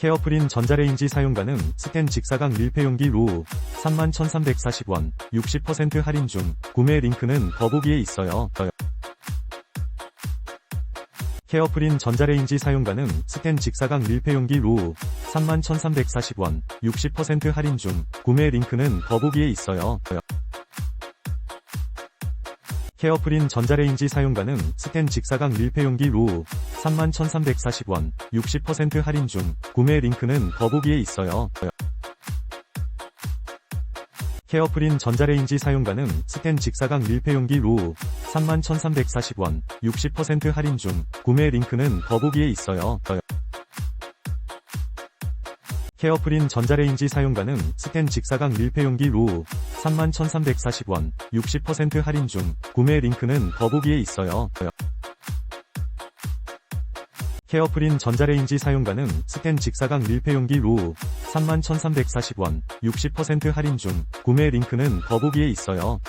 케어프린 전자레인지 사용 가능 스텐 직사각 밀폐용기 로우 31,340원 60% 할인 중 구매 링크는 더보기에 있어요. 케어프린 전자레인지 사용 가능 스텐 직사각 밀폐용기 로우 31,340원 60% 할인 중 구매 링크는 더보기에 있어요. 케어프린 전자레인지 사용 가능 스텐 직사각 밀폐용기 로우 31,340원 60% 할인 중 구매 링크는 더보기에 있어요. 케어프린 전자레인지 사용 가능 스텐 직사각 밀폐용기 로우 31,340원 60% 할인 중 구매 링크는 더보기에 있어요. 케어프린 전자레인지 사용 가능 스텐 직사각 밀폐용기 로우 31,340원 60% 할인 중 구매 링크는 더보기에 있어요. 케어프린 전자레인지 사용 가능 스텐 직사각 밀폐용기 로우 31,340원 60% 할인 중 구매 링크는 더보기에 있어요.